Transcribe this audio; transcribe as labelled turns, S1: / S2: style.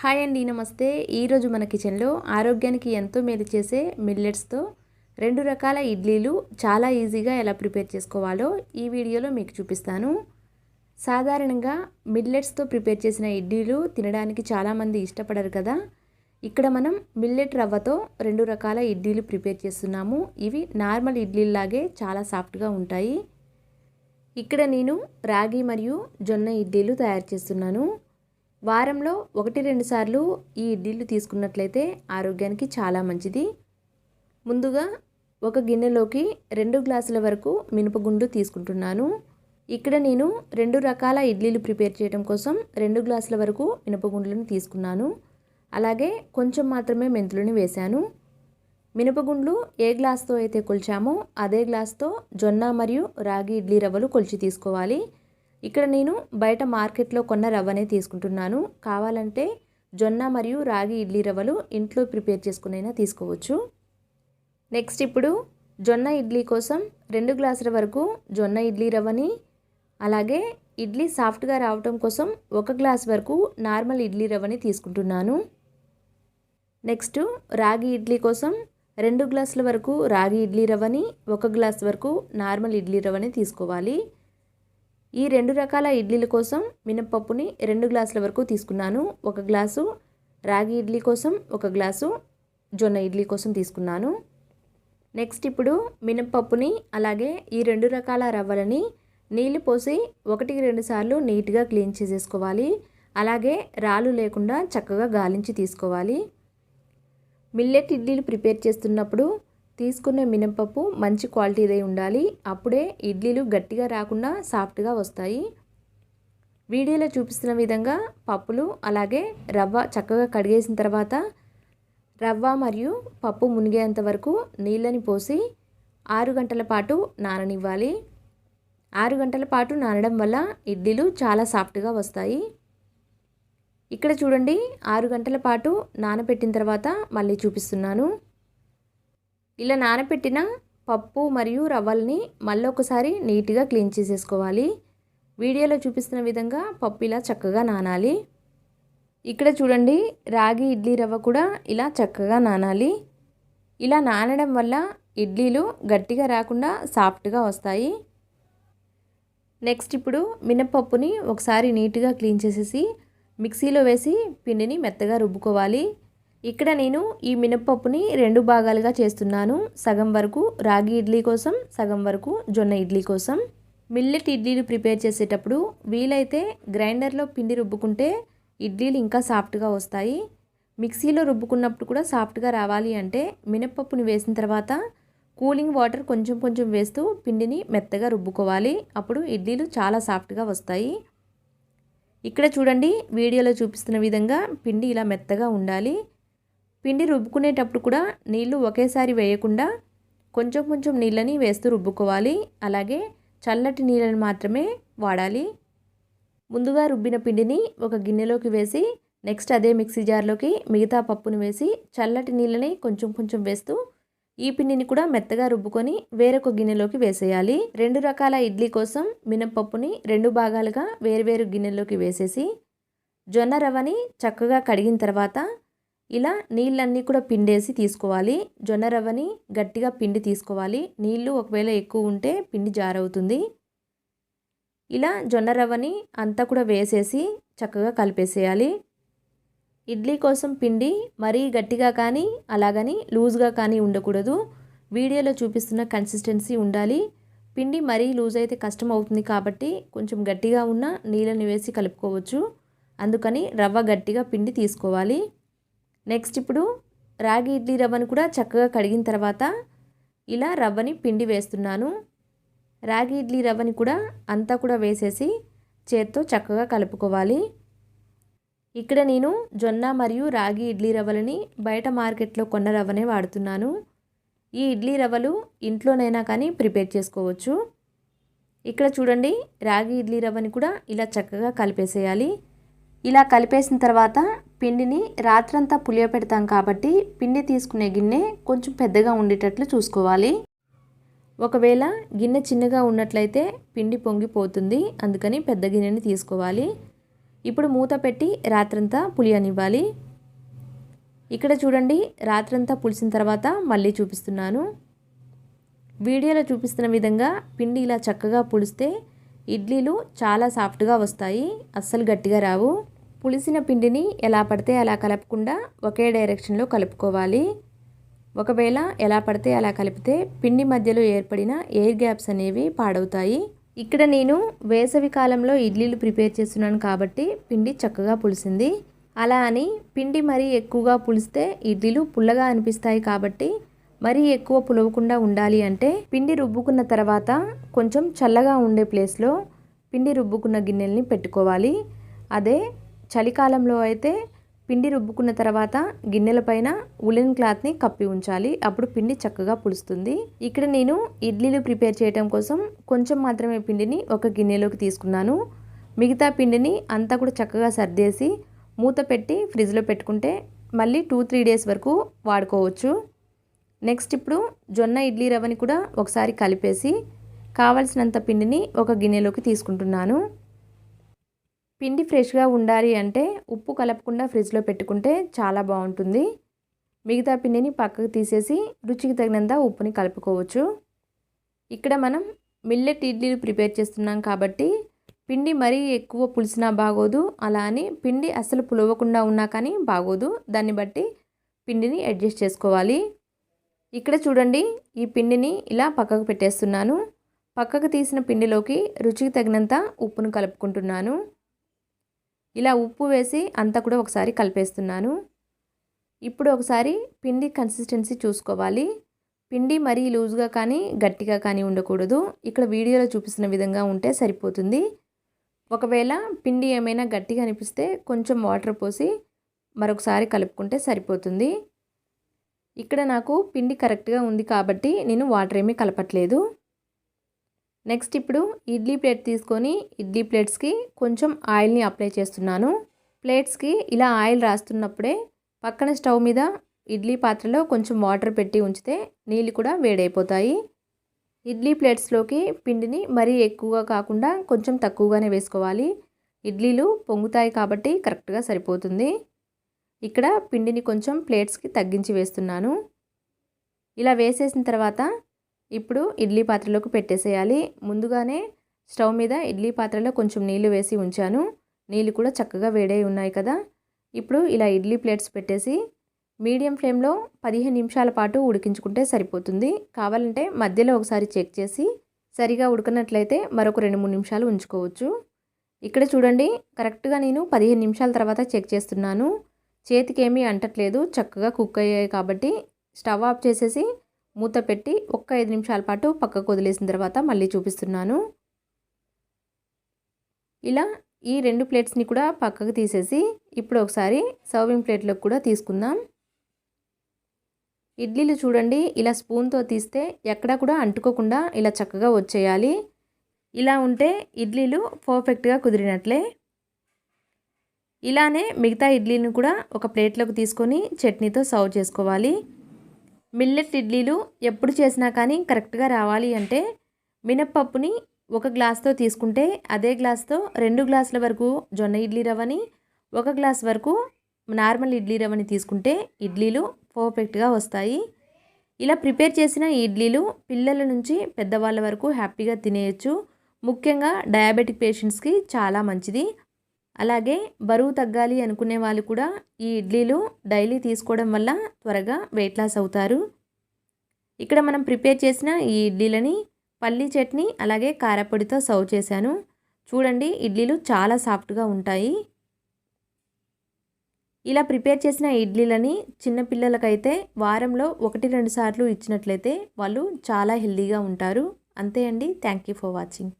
S1: Hi అండి నమస్తే. ఈరోజు మన కిచెన్లో ఆరోగ్యానికి ఎంతో మేలు చేసే మిల్లెట్స్తో రెండు రకాల ఇడ్లీలు చాలా ఈజీగా ఎలా ప్రిపేర్ చేసుకోవాలో ఈ వీడియోలో మీకు చూపిస్తాను. సాధారణంగా మిల్లెట్స్తో ప్రిపేర్ చేసిన ఇడ్లీలు తినడానికి చాలామంది ఇష్టపడరు కదా. ఇక్కడ మనం మిల్లెట్ రవ్వతో రెండు రకాల ఇడ్లీలు ప్రిపేర్ చేస్తున్నాము. ఇవి నార్మల్ ఇడ్లీలాగే చాలా సాఫ్ట్గా ఉంటాయి. ఇక్కడ నేను రాగి మరియు జొన్న ఇడ్లీలు తయారు చేస్తున్నాను. వారంలో ఒకటి రెండు సార్లు ఈ ఇడ్లీలు తీసుకున్నట్లయితే ఆరోగ్యానికి చాలా మంచిది. ముందుగా ఒక గిన్నెలోకి రెండు గ్లాసుల వరకు మినపగుండు తీసుకుంటున్నాను. ఇక్కడ నేను రెండు రకాల ఇడ్లీలు ప్రిపేర్ చేయడం కోసం రెండు గ్లాసుల వరకు మినపగుండ్లను తీసుకున్నాను. అలాగే కొంచెం మాత్రమే మెంతులను వేశాను. మినపగుండ్లు ఏ గ్లాస్తో అయితే కొలిచామో అదే గ్లాస్తో జొన్న మరియు రాగి ఇడ్లీ రవ్వలు కొలిచి తీసుకోవాలి. ఇక్కడ నేను బయట మార్కెట్లో కొన్న రవ్వనే తీసుకుంటున్నాను. కావాలంటే జొన్న మరియు రాగి ఇడ్లీ రవ్వలు ఇంట్లో ప్రిపేర్ చేసుకునైనా తీసుకోవచ్చు. నెక్స్ట్ ఇప్పుడు జొన్న ఇడ్లీ కోసం రెండు గ్లాసుల వరకు జొన్న ఇడ్లీ రవ్వని అలాగే ఇడ్లీ సాఫ్ట్గా రావటం కోసం ఒక గ్లాస్ వరకు నార్మల్ ఇడ్లీ రవ్వని తీసుకుంటున్నాను. నెక్స్ట్ రాగి ఇడ్లీ కోసం రెండు గ్లాసుల వరకు రాగి ఇడ్లీ రవ్వని ఒక గ్లాస్ వరకు నార్మల్ ఇడ్లీ రవ్వని తీసుకోవాలి. ఈ రెండు రకాల ఇడ్లీల కోసం మినప్పప్పుని రెండు గ్లాసుల వరకు తీసుకున్నాను. ఒక గ్లాసు రాగి ఇడ్లీ కోసం ఒక గ్లాసు జొన్న ఇడ్లీ కోసం తీసుకున్నాను. నెక్స్ట్ ఇప్పుడు మినప్పప్పుని అలాగే ఈ రెండు రకాల రవ్వలని నీళ్ళు పోసి ఒకటికి రెండు సార్లు నీట్గా క్లీన్ చేసేసుకోవాలి. అలాగే రాళ్ళు లేకుండా చక్కగా గాలించి తీసుకోవాలి. మిల్లెట్ ఇడ్లీలు ప్రిపేర్ చేస్తున్నప్పుడు తీసుకునే మినపప్పు మంచి క్వాలిటీదే ఉండాలి. అప్పుడే ఇడ్లీలు గట్టిగా రాకుండా సాఫ్ట్గా వస్తాయి. వీడియోలో చూపిస్తున్న విధంగా పప్పులు అలాగే రవ్వ చక్కగా కడిగేసిన తర్వాత రవ్వ మరియు పప్పు మునిగేంత వరకు నీళ్ళని పోసి ఆరు గంటల పాటు నాననివ్వాలి. ఆరు గంటల పాటు నానడం వల్ల ఇడ్లీలు చాలా సాఫ్ట్గా వస్తాయి. ఇక్కడ చూడండి ఆరు గంటల పాటు నానబెట్టిన తర్వాత మళ్ళీ చూపిస్తున్నాను. ఇలా నానబెట్టిన పప్పు మరియు రవ్వల్ని మళ్ళీ ఒకసారి నీట్గా క్లీన్ చేసేసుకోవాలి. వీడియోలో చూపిస్తున్న విధంగా పప్పు ఇలా చక్కగా నానాలి. ఇక్కడ చూడండి రాగి ఇడ్లీ రవ్వ కూడా ఇలా చక్కగా నానాలి. ఇలా నానడం వల్ల ఇడ్లీలు గట్టిగా రాకుండా సాఫ్ట్గా వస్తాయి. నెక్స్ట్ ఇప్పుడు మినపప్పుని ఒకసారి నీట్గా క్లీన్ చేసేసి మిక్సీలో వేసి పిండిని మెత్తగా రుబ్బుకోవాలి. ఇక్కడ నేను ఈ మినప్పప్పుని రెండు భాగాలుగా చేస్తున్నాను. సగం వరకు రాగి ఇడ్లీ కోసం సగం వరకు జొన్న ఇడ్లీ కోసం. మిల్లెట్ ఇడ్లీలు ప్రిపేర్ చేసేటప్పుడు వీలైతే గ్రైండర్లో పిండి రుబ్బుకుంటే ఇడ్లీలు ఇంకా సాఫ్ట్గా వస్తాయి. మిక్సీలో రుబ్బుకున్నప్పుడు కూడా సాఫ్ట్గా రావాలి అంటే మినప్పప్పుని వేసిన తర్వాత కూలింగ్ వాటర్ కొంచెం కొంచెం వేస్తూ పిండిని మెత్తగా రుబ్బుకోవాలి. అప్పుడు ఇడ్లీలు చాలా సాఫ్ట్గా వస్తాయి. ఇక్కడ చూడండి వీడియోలో చూపిస్తున్న విధంగా పిండి ఇలా మెత్తగా ఉండాలి. పిండి రుబ్బుకునేటప్పుడు కూడా నీళ్ళు ఒకేసారి వేయకుండా కొంచెం కొంచెం నీళ్ళని వేస్తూ రుబ్బుకోవాలి. అలాగే చల్లటి నీళ్ళని మాత్రమే వాడాలి. ముందుగా రుబ్బిన పిండిని ఒక గిన్నెలోకి వేసి నెక్స్ట్ అదే మిక్సీ జార్లోకి మిగతా పప్పును వేసి చల్లటి నీళ్ళని కొంచెం కొంచెం వేస్తూ ఈ పిండిని కూడా మెత్తగా రుబ్బుకొని వేరొక గిన్నెలోకి వేసేయాలి. రెండు రకాల ఇడ్లీ కోసం మినపప్పుని రెండు భాగాలుగా వేరువేరు గిన్నెలోకి వేసేసి జొన్న రవ్వని చక్కగా కడిగిన తర్వాత ఇలా నీళ్ళన్నీ కూడా పిండేసి తీసుకోవాలి. జొన్న రవ్వని గట్టిగా పిండి తీసుకోవాలి. నీళ్ళు ఒకవేళ ఎక్కువ ఉంటే పిండి జారవుతుంది. ఇలా జొన్న రవ్వని అంతా కూడా వేసేసి చక్కగా కలిపేసేయాలి. ఇడ్లీ కోసం పిండి మరీ గట్టిగా కానీ అలాగని లూజ్గా కానీ ఉండకూడదు. వీడియోలో చూపిస్తున్న కన్సిస్టెన్సీ ఉండాలి. పిండి మరీ లూజ్ అయితే కష్టం అవుతుంది కాబట్టి కొంచెం గట్టిగా ఉన్న నీళ్ళని వేసి కలుపుకోవచ్చు. అందుకని రవ్వ గట్టిగా పిండి తీసుకోవాలి. నెక్స్ట్ ఇప్పుడు రాగి ఇడ్లీ రవ్వను కూడా చక్కగా కడిగిన తర్వాత ఇలా రవ్వని పిండి వేస్తున్నాను. రాగి ఇడ్లీ రవ్వని కూడా అంతా కూడా వేసేసి చేత్తో చక్కగా కలుపుకోవాలి. ఇక్కడ నేను జొన్న మరియు రాగి ఇడ్లీ రవ్వలని బయట మార్కెట్లో కొన్న రవ్వనే వాడుతున్నాను. ఈ ఇడ్లీ రవ్వలు ఇంట్లోనైనా కానీ ప్రిపేర్ చేసుకోవచ్చు. ఇక్కడ చూడండి రాగి ఇడ్లీ రవ్వని కూడా ఇలా చక్కగా కలిపేసేయాలి. ఇలా కలిపేసిన తర్వాత పిండిని రాత్రంతా పులియబెడతాం కాబట్టి పిండి తీసుకునే గిన్నె కొంచెం పెద్దగా ఉండేటట్లు చూసుకోవాలి. ఒకవేళ గిన్నె చిన్నగా ఉన్నట్లయితే పిండి పొంగిపోతుంది అందుకని పెద్ద గిన్నెని తీసుకోవాలి. ఇప్పుడు మూత పెట్టి రాత్రంతా పులియనివ్వాలి. ఇక్కడ చూడండి రాత్రంతా పులిసిన తర్వాత మళ్ళీ చూపిస్తున్నాను. వీడియోలో చూపిస్తున్న విధంగా పిండి ఇలా చక్కగా పులిస్తే ఇడ్లీలు చాలా సాఫ్ట్గా వస్తాయి అస్సలు గట్టిగా రావు. పులిసిన పిండిని ఎలా పడితే అలా కలపకుండా ఒకే డైరెక్షన్లో కలుపుకోవాలి. ఒకవేళ ఎలా పడితే అలా కలిపితే పిండి మధ్యలో ఏర్పడిన ఎయిర్ గ్యాప్స్ అనేవి పాడవుతాయి. ఇక్కడ నేను వేసవి కాలంలో ఇడ్లీలు ప్రిపేర్ చేస్తున్నాను కాబట్టి పిండి చక్కగా పులిసింది. అలా అని పిండి మరీ ఎక్కువగా పులిస్తే ఇడ్లీలు పుల్లగా అనిపిస్తాయి కాబట్టి మరీ ఎక్కువ పులవకుండా ఉండాలి అంటే పిండి రుబ్బుకున్న తర్వాత కొంచెం చల్లగా ఉండే ప్లేస్లో పిండి రుబ్బుకున్న గిన్నెల్ని పెట్టుకోవాలి. అదే చలికాలంలో అయితే పిండి రుబ్బుకున్న తర్వాత గిన్నెలపైన ఉలెన్ క్లాత్ని కప్పి ఉంచాలి. అప్పుడు పిండి చక్కగా పులుస్తుంది. ఇక్కడ నేను ఇడ్లీలు ప్రిపేర్ చేయడం కోసం కొంచెం మాత్రమే పిండిని ఒక గిన్నెలోకి తీసుకున్నాను. మిగతా పిండిని అంతా కూడా చక్కగా సర్దేసి మూత పెట్టి ఫ్రిడ్జ్లో పెట్టుకుంటే మళ్ళీ టూ త్రీ డేస్ వరకు వాడుకోవచ్చు. నెక్స్ట్ ఇప్పుడు జొన్న ఇడ్లీ రవ్వని కూడా ఒకసారి కలిపేసి కావలసినంత పిండిని ఒక గిన్నెలోకి తీసుకుంటున్నాను. పిండి ఫ్రెష్గా ఉండాలి అంటే ఉప్పు కలపకుండా ఫ్రిడ్జ్లో పెట్టుకుంటే చాలా బాగుంటుంది. మిగతా పిండిని పక్కకు తీసేసి రుచికి తగినంత ఉప్పుని కలుపుకోవచ్చు. ఇక్కడ మనం మిల్లెట్ ఇడ్లీలు ప్రిపేర్ చేస్తున్నాం కాబట్టి పిండి మరీ ఎక్కువ పులిసినా బాగోదు. అలా అని పిండి అసలు పులవకుండా ఉన్నా కానీ బాగోదు. దాన్ని బట్టి పిండిని అడ్జస్ట్ చేసుకోవాలి. ఇక్కడ చూడండి ఈ పిండిని ఇలా పక్కకు పెట్టేస్తున్నాను. పక్కకు తీసిన పిండిలోకి రుచికి తగినంత ఉప్పును కలుపుకుంటున్నాను. ఇలా ఉప్పు వేసి అంతా కూడా ఒకసారి కలిపేస్తున్నాను. ఇప్పుడు ఒకసారి పిండి కన్సిస్టెన్సీ చూసుకోవాలి. పిండి మరీ లూజ్గా కానీ గట్టిగా కానీ ఉండకూడదు. ఇక్కడ వీడియోలో చూపిస్తున్న విధంగా ఉంటే సరిపోతుంది. ఒకవేళ పిండి ఏమైనా గట్టిగా అనిపిస్తే కొంచెం వాటర్ పోసి మరొకసారి కలుపుకుంటే సరిపోతుంది. ఇక్కడ నాకు పిండి కరెక్ట్గా ఉంది కాబట్టి నేను వాటర్ ఏమీ కలపట్లేదు. నెక్స్ట్ ఇప్పుడు ఇడ్లీ ప్లేట్ తీసుకొని ఇడ్లీ ప్లేట్స్కి కొంచెం ఆయిల్ని అప్లై చేస్తున్నాను. ప్లేట్స్కి ఇలా ఆయిల్ రాస్తున్నప్పుడే పక్కన స్టవ్ మీద ఇడ్లీ పాత్రలో కొంచెం వాటర్ పెట్టి ఉంచితే నీళ్ళు కూడా వేడైపోతాయి. ఇడ్లీ ప్లేట్స్లోకి పిండిని మరీ ఎక్కువగా కాకుండా కొంచెం తక్కువగానే వేసుకోవాలి. ఇడ్లీలు పొంగుతాయి కాబట్టి కరెక్ట్గా సరిపోతుంది. ఇక్కడ పిండిని కొంచెం ప్లేట్స్కి తగ్గించి వేస్తున్నాను. ఇలా వేసేసిన తర్వాత ఇప్పుడు ఇడ్లీ పాత్రలోకి పెట్టేసేయాలి. ముందుగానే స్టవ్ మీద ఇడ్లీ పాత్రలో కొంచెం నీళ్ళు వేసి ఉంచాను. నీళ్ళు కూడా చక్కగా వేడై ఉన్నాయి కదా. ఇప్పుడు ఇలా ఇడ్లీ ప్లేట్స్ పెట్టేసి మీడియం ఫ్లేమ్లో పదిహేను నిమిషాల పాటు ఉడికించుకుంటే సరిపోతుంది. కావాలంటే మధ్యలో ఒకసారి చెక్ చేసి సరిగా ఉడకనట్లయితే మరొక రెండు మూడు నిమిషాలు ఉంచుకోవచ్చు. ఇక్కడ చూడండి కరెక్ట్గా నేను పదిహేను నిమిషాల తర్వాత చెక్ చేస్తున్నాను. చేతికి ఏమీ అంటట్లేదు చక్కగా కుక్ అయ్యాయి కాబట్టి స్టవ్ ఆఫ్ చేసేసి మూత పెట్టి ఒక్క ఐదు నిమిషాల పాటు పక్కకు వదిలేసిన తర్వాత మళ్ళీ చూపిస్తున్నాను. ఇలా ఈ రెండు ప్లేట్స్ని కూడా పక్కకు తీసేసి ఇప్పుడు ఒకసారి సర్వింగ్ ప్లేట్లోకి కూడా తీసుకుందాం. ఇడ్లీలు చూడండి ఇలా స్పూన్తో తీస్తే ఎక్కడ కూడా అంటుకోకుండా ఇలా చక్కగా వచ్చేయాలి. ఇలా ఉంటే ఇడ్లీలు పర్ఫెక్ట్గా కుదిరినట్లే. ఇలానే మిగతా ఇడ్లీని కూడా ఒక ప్లేట్లోకి తీసుకొని చట్నీతో సర్వ్ చేసుకోవాలి. మిల్లెట్ ఇడ్లీలు ఎప్పుడు చేసినా కానీ కరెక్ట్గా రావాలి అంటే మినప్పప్పుని ఒక గ్లాస్తో తీసుకుంటే అదే గ్లాస్తో రెండు గ్లాసుల వరకు జొన్న ఇడ్లీ రవ్వని ఒక గ్లాస్ వరకు నార్మల్ ఇడ్లీ రవ్వని తీసుకుంటే ఇడ్లీలు పర్ఫెక్ట్గా వస్తాయి. ఇలా ప్రిపేర్ చేసిన ఇడ్లీలు పిల్లల నుంచి పెద్దవాళ్ళ వరకు హ్యాపీగా తినేయచ్చు. ముఖ్యంగా డయాబెటిక్ పేషెంట్స్కి చాలా మంచిది. అలాగే బరువు తగ్గాలి అనుకునే వాళ్ళు కూడా ఈ ఇడ్లీలు డైలీ తీసుకోవడం వల్ల త్వరగా వెయిట్ లాస్ అవుతారు. ఇక్కడ మనం ప్రిపేర్ చేసిన ఈ ఇడ్లీలని పల్లీ చట్నీ అలాగే కారపొడితో సర్వ్ చేశాను. చూడండి ఇడ్లీలు చాలా సాఫ్ట్గా ఉంటాయి. ఇలా ప్రిపేర్ చేసిన ఇడ్లీలని చిన్నపిల్లలకైతే వారంలో ఒకటి రెండు సార్లు ఇచ్చినట్లయితే వాళ్ళు చాలా హెల్తీగా ఉంటారు. అంతే అండి. Thank you for watching.